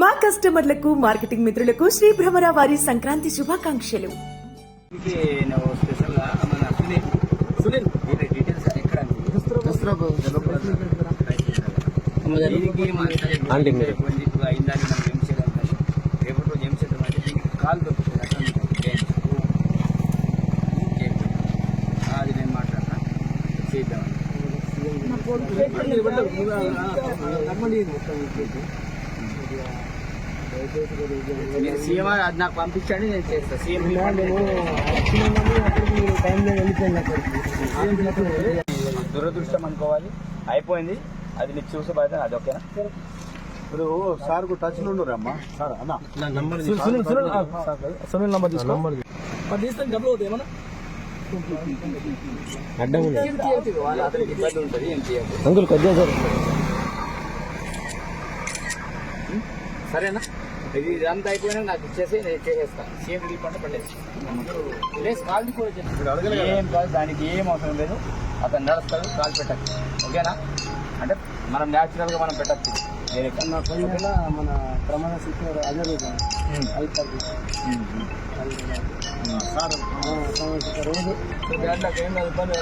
మా కస్టమర్లకు మార్కెటింగ్ మిత్రులకు శ్రీ భ్రమర వారి సంక్రాంతి శుభాకాంక్షలు. అది నేను మాట్లాడతా. చేద్దాం. మీరు సీఎం అది నాకు పంపించండి నేను చేస్తాను సీఎం దురదృష్టం అనుకోవాలి. అయిపోయింది. అది నీకు చూసే బాధ్యత అది ఓకేనా? ఇప్పుడు సార్ టచ్లో ఉండరమ్మా సార్ అన్న? సునీల్ సునీల్ సునీల్ నంబర్ తీసుకో. అడ్డం అంకుల్ కొద్దిగా సార్. సరేనా? ఇది ఇదంతా అయిపోయినా నాకు ఇచ్చేసి నేను చేసేస్తాను సీఎం రిలీఫ్ అంటే పడేసి. లేదు కాల్ కూడా. ఏం కాదు దానికి ఏం అవసరం లేదు. అతను నడుస్తాడు కాల్ పెట్టచ్చు. ఓకేనా? అంటే మనం న్యాచురల్గా మనం పెట్టచ్చు. మన ప్రమాణ శిక్షణ అదే సార్ రోజు. సో దాంట్లో ఏం ఇబ్బంది